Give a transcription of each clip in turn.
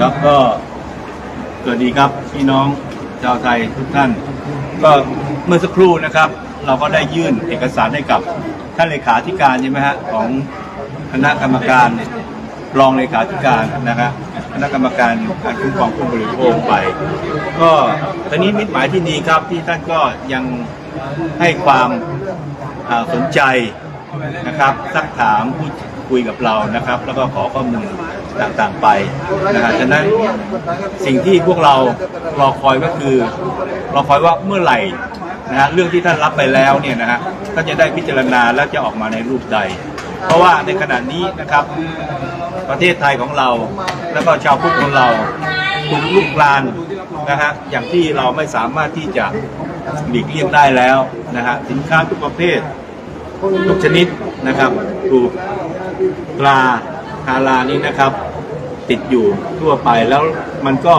ครับก็สวัสดีครับพี่น้องชาวไทยทุกท่าน ก็เมื่อสักครู่นะครับ เราก็ได้ยื่นเอกสารให้กับท่านเลขาธิการใช่ไหมฮะของคณะกรรมการรองเลขาธิการนะครับคณะกรรมการการคุ้มครองผู้บริโภคไป ก็ตอนนี้มิตรหมายที่ดีครับที่ท่านก็ยังให้ความาสนใจนะครับซักถามพูดคุยกับเรานะครับ แล้วก็ขอข้อมูล ต่างๆไปนะฮะฉะนั้นสิ่งที่พวกเรารอคอยก็คือรอคอยว่าเมื่อไหร่นะฮะเรื่องที่ท่านรับไปแล้วเนี่ยนะฮะท่านจะได้พิจารณาและจะออกมาในรูปใด เพราะว่าในขณะนี้นะครับ ประเทศไทยของเรา แล้วก็ชาวพุทธของเราถูกลุกลานนะฮะอย่างที่เราไม่สามารถที่จะหลีกเลี่ยงได้แล้วนะฮะสินค้าทุกประเภททุกชนิดนะครับถูกตรา ฮาลานี้นะครับ ติดอยู่ทั่วไปแล้วมันก็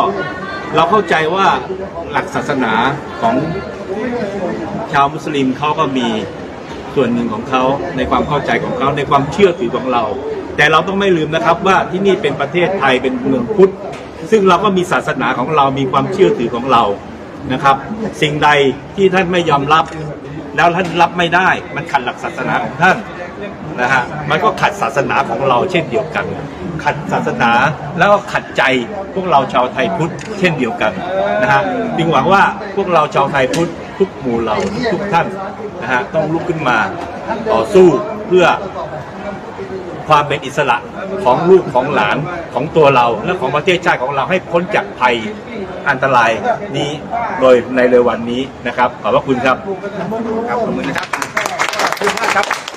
เราเข้าใจว่าหลักศาสนาของชาวมุสลิมเขาก็มีส่วนหนึ่งของเขาในความเข้าใจของเขาในความเชื่อถือของเรา แต่เราต้องไม่ลืมนะครับว่าที่นี่เป็นประเทศไทยเป็นเมืองพุทธ ซึ่งเราก็มีศาสนาของเรามีความเชื่อถือของเรานะครับ สิ่งใดที่ท่านไม่ยอมรับ แล้วท่านรับไม่ได้ มันขัดหลักศาสนาของท่านนะฮะมันก็ขัดศาสนาของเราเช่นเดียวกัน ขัดศาสนาแล้วก็ขัดใจพวกเราชาวไทยพุทธเช่นเดียวกันนะฮะจึงหวังว่าพวกเราชาวไทยพุทธทุกหมู่เหล่าทุกท่านนะฮะต้องลุกขึ้นมาต่อสู้เพื่อ ความเป็นอิสระของลูกของหลานของตัวเราและของประเทศชาติของเราให้พ้นจากภัยอันตรายนี้โดยในเร็ววันนี้นะครับขอบพระคุณครับ ครับขอบคุณนะครับขอบคุณมากครับ